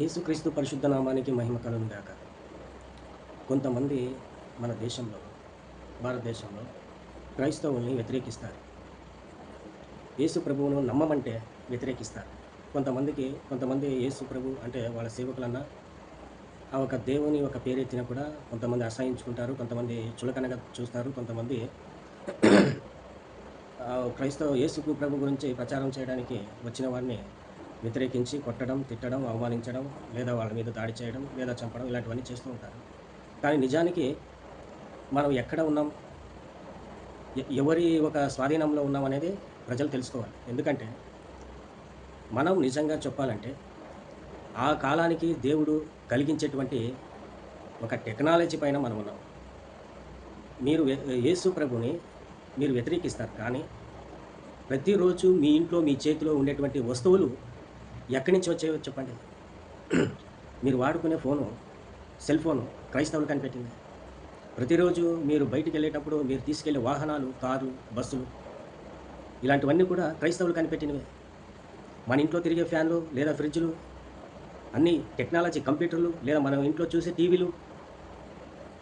యేసుక్రీస్తు పరిశుద్ధ నామానికి మహిమ కలుగుగాక కొంతమంది మన దేశంలో భారతదేశంలో క్రైస్తవుల్ని వ్యతిరేకిస్తారు. యేసు ప్రభువును నమ్మమంటే వ్యతిరేకిస్తారు. కొంతమందికి కొంతమంది యేసు ప్రభు అంటే వాళ్ళ సేవకులన్నా ఆ ఒక దేవుని ఒక పేరెత్తిన కూడా కొంతమంది అసహించుకుంటారు కొంతమంది చులకనగా చూస్తారు కొంతమంది క్రైస్తవ యేసు ప్రభు గురించి ప్రచారం చేయడానికి వచ్చిన వారిని వ్యతిరేకించి కొట్టడం తిట్టడం అవమానించడం లేదా వాళ్ళ మీద దాడి చేయడం లేదా చంపడం ఇలాంటివన్నీ చేస్తూ ఉంటారు. కానీ నిజానికి మనం ఎక్కడ ఉన్నాం? ఎవరి ఒక స్వాధీనంలో ఉన్నాం అనేది ప్రజలు తెలుసుకోవాలి. ఎందుకంటే మనం నిజంగా చెప్పాలంటే ఆ కాలానికి దేవుడు కలిగించేటువంటి ఒక టెక్నాలజీ పైన మనం ఉన్నాం. మీరు యేసు ప్రభుని మీరు వ్యతిరేకిస్తారు కానీ ప్రతిరోజు మీ ఇంట్లో మీ చేతిలో ఉండేటువంటి వస్తువులు ఎక్కడి నుంచి వచ్చాయో చెప్పండి. మీరు వాడుకునే ఫోను సెల్ ఫోను క్రైస్తవులు కనిపెట్టింది. ప్రతిరోజు మీరు బయటికి వెళ్ళేటప్పుడు మీరు తీసుకెళ్ళే వాహనాలు కారు బస్సులు ఇలాంటివన్నీ కూడా క్రైస్తవులు కనిపెట్టినవే. మన ఇంట్లో తిరిగే ఫ్యాన్లు లేదా ఫ్రిడ్జ్లు అన్ని టెక్నాలజీ కంప్యూటర్లు లేదా మనం ఇంట్లో చూసే టీవీలు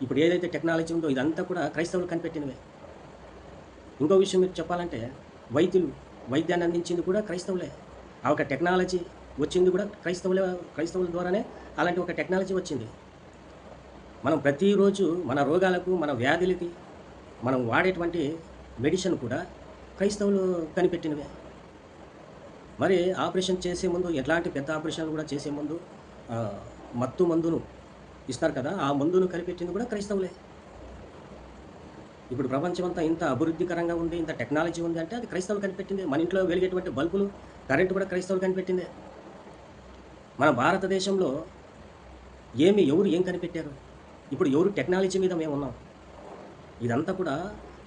ఇప్పుడు ఏదైతే టెక్నాలజీ ఉందో ఇదంతా కూడా క్రైస్తవులు కనిపెట్టినవే. ఇంకో విషయం మీకు చెప్పాలంటే వైద్యులు వైద్యాన్ని అందించింది కూడా క్రైస్తవులే. ఆ ఒక టెక్నాలజీ వచ్చింది కూడా క్రైస్తవులే క్రైస్తవుల ద్వారానే అలాంటి ఒక టెక్నాలజీ వచ్చింది. మనం ప్రతిరోజు మన రోగాలకు మన వ్యాధులకి మనం వాడేటువంటి మెడిసిన్ కూడా క్రైస్తవులు కనిపెట్టినవే. మరి ఆపరేషన్ చేసే ముందు ఎట్లాంటి పెద్ద ఆపరేషన్లు కూడా చేసే ముందు మత్తు మందును ఇస్తారు కదా ఆ మందును కనిపెట్టింది కూడా క్రైస్తవులే. ఇప్పుడు ప్రపంచం అంతా ఇంత అభివృద్ధికరంగా ఉంది ఇంత టెక్నాలజీ ఉంది అంటే అది క్రైస్తవులు కనిపెట్టింది. మన ఇంట్లో వెలిగేటువంటి బల్బులు కరెంటు కూడా క్రైస్తవులు కనిపెట్టిందే. మన భారతదేశంలో ఏమి ఎవరు ఏం కనిపెట్టారు? ఇప్పుడు ఎవరు టెక్నాలజీ మీద మేము ఉన్నాం. ఇదంతా కూడా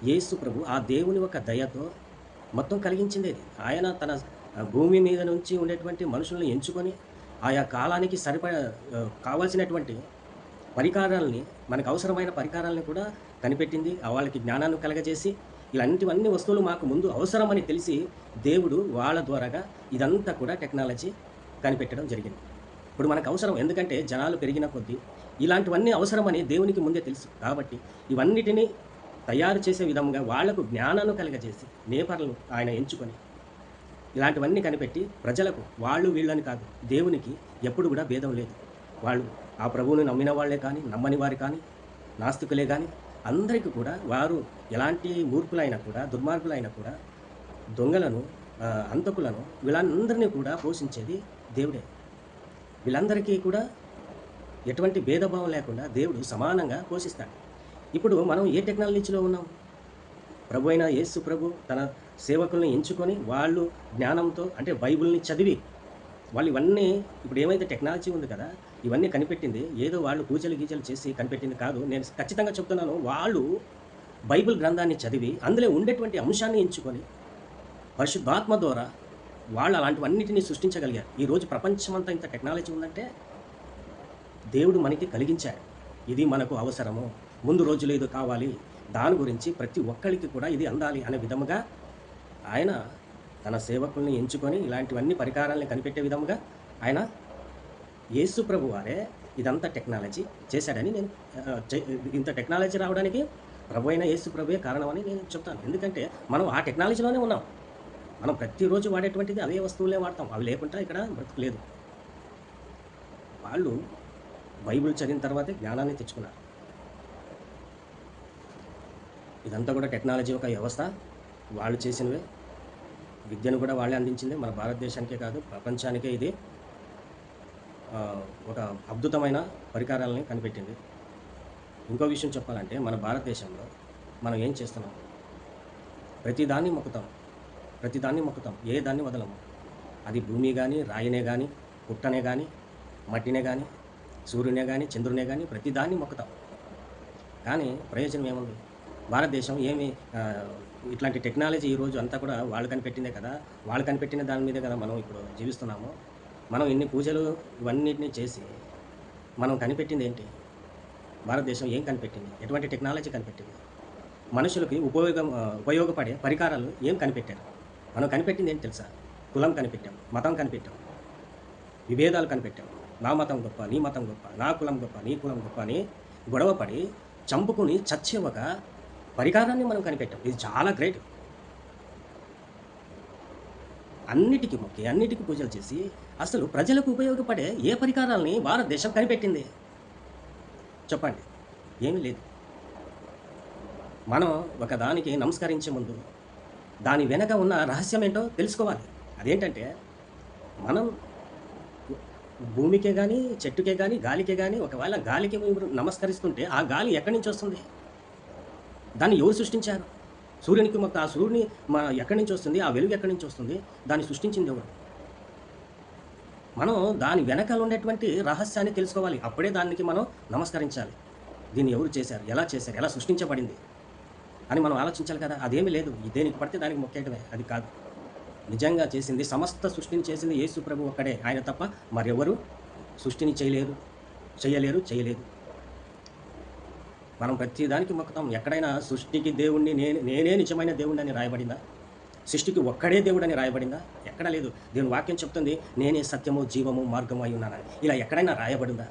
యేసు ప్రభు ఆ దేవుని ఒక దయతో మొత్తం కలిగించింది. ఆయన తన భూమి మీద నుంచి ఉండేటువంటి మనుషుల్ని ఎంచుకొని ఆయా కాలానికి సరిపడ కావాల్సినటువంటి పరికారాలని మనకు అవసరమైన పరికారాలని కూడా కనిపెట్టింది వాళ్ళకి జ్ఞానాన్ని కలగజేసి ఇలాంటివన్నీ వస్తువులు మాకు ముందు అవసరమని తెలిసి దేవుడు వాళ్ళ ద్వారాగా ఇదంతా కూడా టెక్నాలజీ కనిపెట్టడం జరిగింది. ఇప్పుడు మనకు అవసరం ఎందుకంటే జనాలు పెరిగిన కొద్దీ ఇలాంటివన్నీ అవసరమని దేవునికి ముందే తెలుసు. కాబట్టి ఇవన్నిటినీ తయారు చేసే విధంగా వాళ్ళకు జ్ఞానాన్ని కలగజేసి నేపర్లను ఆయన ఎంచుకొని ఇలాంటివన్నీ కనిపెట్టి ప్రజలకు వాళ్ళు వీళ్ళని కాదు దేవునికి ఎప్పుడు కూడా భేదం లేదు. వాళ్ళు ఆ ప్రభువుని నమ్మిన వాళ్ళే కానీ నమ్మని వారు కానీ నాస్తికులే కానీ అందరికీ కూడా వారు ఎలాంటి మూర్ఖులైనా కూడా దుర్మార్గులైనా కూడా దొంగలను అంతకులను వీళ్ళందరినీ కూడా పోషించేది దేవుడే. వీళ్ళందరికీ కూడా ఎటువంటి భేదభావం లేకుండా దేవుడు సమానంగా పోషిస్తాడు. ఇప్పుడు మనం ఏ టెక్నాలజీలో ఉన్నాం? ప్రభు అయిన యేసు ప్రభు తన సేవకుల్ని ఎంచుకొని వాళ్ళు జ్ఞానంతో అంటే బైబిల్ని చదివి వాళ్ళు ఇవన్నీ ఇప్పుడు ఏమైతే టెక్నాలజీ ఉంది కదా ఇవన్నీ కనిపెట్టింది ఏదో వాళ్ళు పూజలు గీజలు చేసి కనిపెట్టింది కాదు. నేను ఖచ్చితంగా చెప్తున్నాను వాళ్ళు బైబిల్ గ్రంథాన్ని చదివి అందులో ఉండేటువంటి అంశాన్ని ఎంచుకొని పరిశుద్ధాత్మ ద్వారా వాళ్ళు అలాంటివన్నిటిని సృష్టించగలిగారు. ఈరోజు ప్రపంచమంతా ఇంత టెక్నాలజీ ఉందంటే దేవుడు మనకి కలిగించాడు ఇది మనకు అవసరము. ముందు రోజులు ఏదో కావాలి. దాని గురించి ప్రతి ఒక్కరికి కూడా ఇది అందాలి అనే విధముగా ఆయన తన సేవకుల్ని ఎంచుకొని ఇలాంటివన్నీ పరికారాలని కనిపెట్టే విధముగా ఆయన యేసు ప్రభు వారే ఇదంతా టెక్నాలజీ చేశాడని నేను ఇంత టెక్నాలజీ రావడానికి ప్రభు అయిన యేసు ప్రభుయే కారణమని నేను చెప్తాను. ఎందుకంటే మనం ఆ టెక్నాలజీలోనే ఉన్నాం. మనం ప్రతిరోజు వాడేటువంటిది అవే వస్తువులే వాడతాం. అవి లేకుండా ఇక్కడ బ్రతుకులేదు. వాళ్ళు బైబిల్ చదివిన తర్వాతే జ్ఞానాన్ని తెచ్చుకున్నారు. ఇదంతా కూడా టెక్నాలజీ ఒక వ్యవస్థ. వాళ్ళు చేసినవే విద్యను కూడా వాళ్ళే అందించింది. మన భారతదేశానికే కాదు ప్రపంచానికే ఇది ఒక అద్భుతమైన పరికరాలని కనిపెట్టింది. ఇంకో విషయం చెప్పాలంటే మన భారతదేశంలో మనం ఏం చేస్తున్నాం? ప్రతిదాన్ని మొక్కుతాం. ప్రతిదాన్ని మొక్కుతాం. ఏ దాన్ని వదలము అది భూమి కానీ రాయినే కానీ పుట్టనే కానీ మట్టినే కానీ సూర్యునే కానీ చంద్రునే కానీ ప్రతిదాన్ని మొక్కుతాం. కానీ ప్రయోజనం ఏముంది? భారతదేశం ఏమి ఇట్లాంటి టెక్నాలజీ ఈరోజు అంతా కూడా వాళ్ళు కనిపెట్టిందే కదా. వాళ్ళు కనిపెట్టిన దాని మీదే కదా మనం ఇప్పుడు జీవిస్తున్నాము. మనం ఇన్ని పూజలు ఇవన్నిటిని చేసి మనం కనిపెట్టింది ఏంటి? భారతదేశం ఏం కనిపెట్టింది? ఎటువంటి టెక్నాలజీ కనిపెట్టింది? మనుషులకి ఉపయోగం ఉపయోగపడే పరికరాలు ఏం కనిపెట్టారు? మనం కనిపెట్టింది ఏంటి తెలుసా? కులం కనిపెట్టాం మతం కనిపెట్టాం విభేదాలు కనిపెట్టాం. నా మతం గొప్ప నీ మతం గొప్ప నా కులం గొప్ప నీ కులం గొప్ప అని గొడవపడి చంపుకుని ఒక ఒక పరికారాన్ని మనం కనిపెట్టాం. ఇది చాలా గ్రేట్. అన్నిటికీ మొక్కి అన్నిటికీ పూజలు చేసి అసలు ప్రజలకు ఉపయోగపడే ఏ పరికారాలని భారతదేశం కనిపెట్టింది? చెప్పండి. ఏమీ లేదు. మనం ఒకదానికి నమస్కరించే ముందు దాని వెనక ఉన్న రహస్యం ఏంటో తెలుసుకోవాలి. అదేంటంటే మనం భూమికే కానీ చెట్టుకే కానీ గాలికే కానీ ఒకవేళ గాలికి నమస్కరిస్తుంటే ఆ గాలి ఎక్కడి నుంచి వస్తుంది? దాన్ని ఎవరు సృష్టించారు? సూర్యునికి మొత్తం ఆ సూర్యుని మన ఎక్కడి నుంచి వస్తుంది? ఆ వెలుగు ఎక్కడి నుంచి వస్తుంది? దాన్ని సృష్టించింది ఎవరు? మనం దాని వెనకాల ఉండేటువంటి రహస్యాన్ని తెలుసుకోవాలి. అప్పుడే దానికి మనం నమస్కరించాలి. దీన్ని ఎవరు చేశారు? ఎలా చేశారు? ఎలా సృష్టించబడింది? అని మనం ఆలోచించాలి కదా. అదేమీ లేదు. దేనికి పడితే దానికి మొక్కేయటమే. అది కాదు. నిజంగా చేసింది సమస్త సృష్టిని చేసింది యేసు ప్రభు ఒక్కడే. ఆయన తప్ప మరెవరు సృష్టిని చేయలేరు. చేయలేరు చేయలేదు. మనం ప్రతి దానికి మొక్కుతాం. ఎక్కడైనా సృష్టికి దేవుణ్ణి నేను నేనే నిజమైన దేవుణ్ణి అని రాయబడిందా? సృష్టికి ఒక్కడే దేవుడు అని రాయబడిందా? ఎక్కడ లేదు. దేవుని వాక్యం చెప్తుంది నేనే సత్యము జీవము మార్గము అయి ఉన్నానని. ఇలా ఎక్కడైనా రాయబడిందా?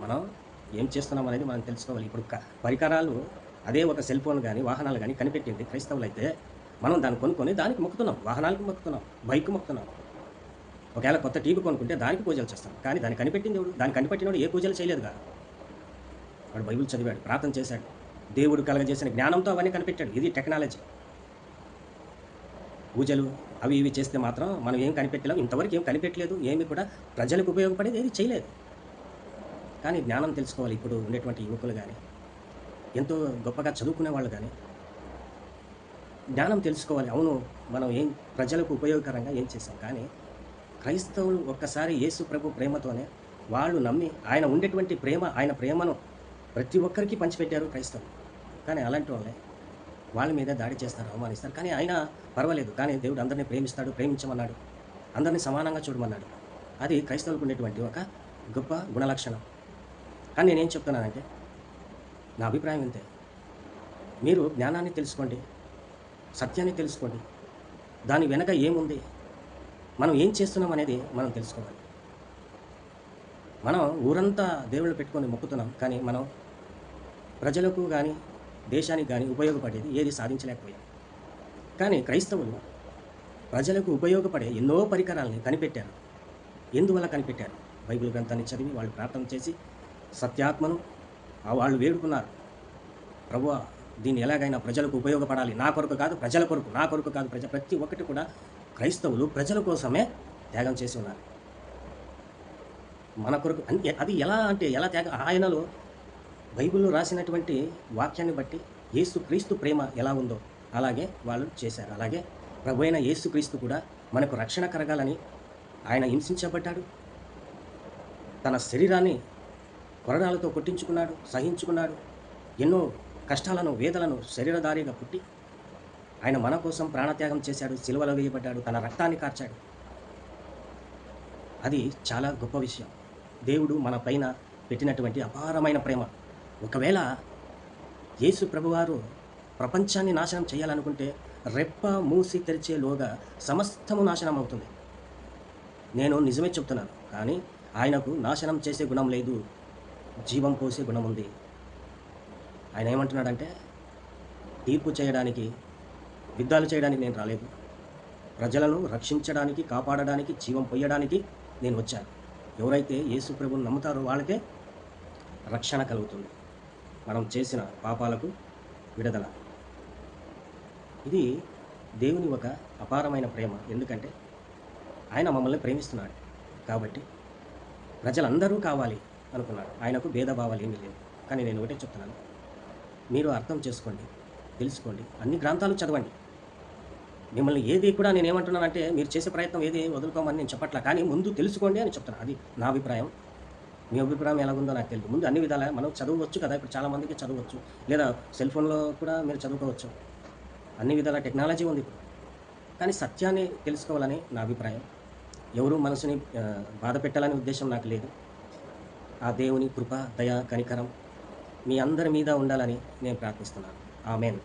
మనం ఏం చేస్తున్నాం అనేది మనం తెలుసుకోవాలి. ఇప్పుడు క- పరికరాలు అదే ఒక సెల్ ఫోన్ కానీ వాహనాలు కానీ కనిపెట్టింది క్రైస్తవులు అయితే మనం దాన్ని కొనుక్కొని దానికి మొక్కుతున్నాం. వాహనాలకు మొక్కుతున్నాం బైక్ మొక్కుతున్నాం. ఒకవేళ కొత్త టీవీ కొనుక్కుంటే దానికి పూజలు చేస్తాం. కానీ దాన్ని కనిపెట్టింది ఎవడు? దాన్ని కనిపెట్టినోడు ఏ పూజలు చేయలేదుగా. వాడు బైబిల్ చదివాడు ప్రార్థన చేశాడు. దేవుడు కలగజేసిన జ్ఞానంతో అవన్నీ కనిపెట్టాడు. ఇది టెక్నాలజీ. పూజలు అవి ఇవి చేస్తే మాత్రం మనం ఏం కనిపెట్టలేము ఇంతవరకు ఏం కనిపెట్టలేదు. ఏమి కూడా ప్రజలకు ఉపయోగపడేది ఏది చేయలేదు. కానీ జ్ఞానం తెలుసుకోవాలి. ఇప్పుడు ఉండేటువంటి యువకులు కానీ ఎంతో గొప్పగా చదువుకునే వాళ్ళు కానీ జ్ఞానం తెలుసుకోవాలి. అవును మనం ఏం ప్రజలకు ఉపయోగకరంగా ఏం చేసాం కానీ క్రైస్తవులు ఒక్కసారి యేసు ప్రభు ప్రేమతోనే వాళ్ళు నమ్మి ఆయన ఉండేటువంటి ప్రేమ ఆయన ప్రేమను ప్రతి ఒక్కరికి పంచిపెట్టారు క్రైస్తవులు. కానీ అలాంటి వాళ్ళే వాళ్ళ మీద దాడి చేస్తారు అవమానిస్తారు. కానీ ఆయన పర్వాలేదు. కానీ దేవుడు అందరినీ ప్రేమిస్తాడు ప్రేమించమన్నాడు. అందరినీ సమానంగా చూడమన్నాడు. అది క్రైస్తవులకు ఉండేటువంటి ఒక గొప్ప గుణలక్షణం. కానీ నేనేం చెప్తున్నానంటే నా అభిప్రాయం ఇంతే. మీరు జ్ఞానాన్ని తెలుసుకోండి సత్యాన్ని తెలుసుకోండి. దాని వెనక ఏముంది? మనం ఏం చేస్తున్నాం అనేది మనం తెలుసుకోవాలి. మనం ఊరంతా దేవుళ్ళు పెట్టుకొని మొక్కుతున్నాం కానీ మనం ప్రజలకు కానీ దేశానికి కానీ ఉపయోగపడేది ఏది సాధించలేకపోయాం. కానీ క్రైస్తవులు ప్రజలకు ఉపయోగపడే ఎన్నో పరికరాలని కనిపెట్టారు. ఎందువల్ల కనిపెట్టారు? బైబిల్ గ్రంథాన్ని చదివి వాళ్ళు ప్రార్థన చేసి సత్యాత్మను వాళ్ళు వేడుకున్నారు. ప్రభు దీన్ని ఎలాగైనా ప్రజలకు ఉపయోగపడాలి. నా కొరకు కాదు ప్రజల కొరకు నా కొరకు కాదు ప్రజ ప్రతి ఒక్కటి కూడా క్రైస్తవులు ప్రజల కోసమే త్యాగం చేసి ఉన్నారు. మన కొరకు అది ఎలా అంటే ఎలా త్యాగం? ఆయనలో బైబిల్లో రాసినటువంటి వాక్యాన్ని బట్టి యేసు క్రీస్తు ప్రేమ ఎలా ఉందో అలాగే వాళ్ళు చేశారు. అలాగే ప్రభు అయిన యేసుక్రీస్తు కూడా మనకు రక్షణ కరగాలని ఆయన హింసించబడ్డాడు. తన శరీరాన్ని కొరడాలతో కొట్టించుకున్నాడు సహించుకున్నాడు. ఎన్నో కష్టాలను వేదలను శరీరధారిగా పుట్టి ఆయన మన కోసం ప్రాణత్యాగం చేశాడు సిలువలో వేయబడ్డాడు తన రక్తాన్ని కార్చాడు. అది చాలా గొప్ప విషయం. దేవుడు మన పైన పెట్టినటువంటి అపారమైన ప్రేమ. ఒకవేళ యేసు ప్రభువారు ప్రపంచాన్ని నాశనం చేయాలనుకుంటే రెప్ప మూసి తెరిచేలోగా సమస్తము నాశనం అవుతుంది. నేను నిజమే చెప్తున్నాను కానీ ఆయనకు నాశనం చేసే గుణం లేదు జీవం పోసే గుణం ఉంది. ఆయన ఏమంటున్నాడంటే తీర్పు చేయడానికి యుద్ధాలు చేయడానికి నేను రాలేదు. ప్రజలను రక్షించడానికి కాపాడడానికి జీవం పొయ్యడానికి నేను వచ్చాను. ఎవరైతే యేసు ప్రభుని నమ్ముతారో వాళ్ళకే రక్షణ కలుగుతుంది. మనం చేసిన పాపాలకు విడుదల. ఇది దేవుని ఒక అపారమైన ప్రేమ. ఎందుకంటే ఆయన మమ్మల్ని ప్రేమిస్తున్నాడు కాబట్టి ప్రజలందరూ కావాలి అనుకున్నాడు ఆయనకు భేదభావాలు ఏమీ లేవు. కానీ నేను ఒకటే చెప్తున్నాను. మీరు అర్థం చేసుకోండి తెలుసుకోండి అన్ని గ్రంథాలు చదవండి. మిమ్మల్ని ఏది కూడా నేను ఏమంటున్నానంటే మీరు చేసే ప్రయత్నం ఏది వదులుకోమని నేను చెప్పట్లా. కానీ ముందు తెలుసుకోండి అని చెప్తున్నాను అది నా అభిప్రాయం. మీ అభిప్రాయం ఎలా ఉందో నాకు తెలియదు ముందు అన్ని విధాలా మనం చదవచ్చు కదా ఇప్పుడు చాలామందికి చదవచ్చు లేదా సెల్ ఫోన్లో కూడా మీరు చదువుకోవచ్చు. అన్ని విధాల టెక్నాలజీ ఉంది ఇప్పుడు. కానీ సత్యాన్ని తెలుసుకోవాలని నా అభిప్రాయం. ఎవరు మనసుని బాధ పెట్టాలనే ఉద్దేశం నాకు లేదు. ఆ దేవుని కృప దయ కనికరం మీ అందరి మీద ఉండాలని నేను ప్రార్థిస్తున్నాను. ఆమెన్.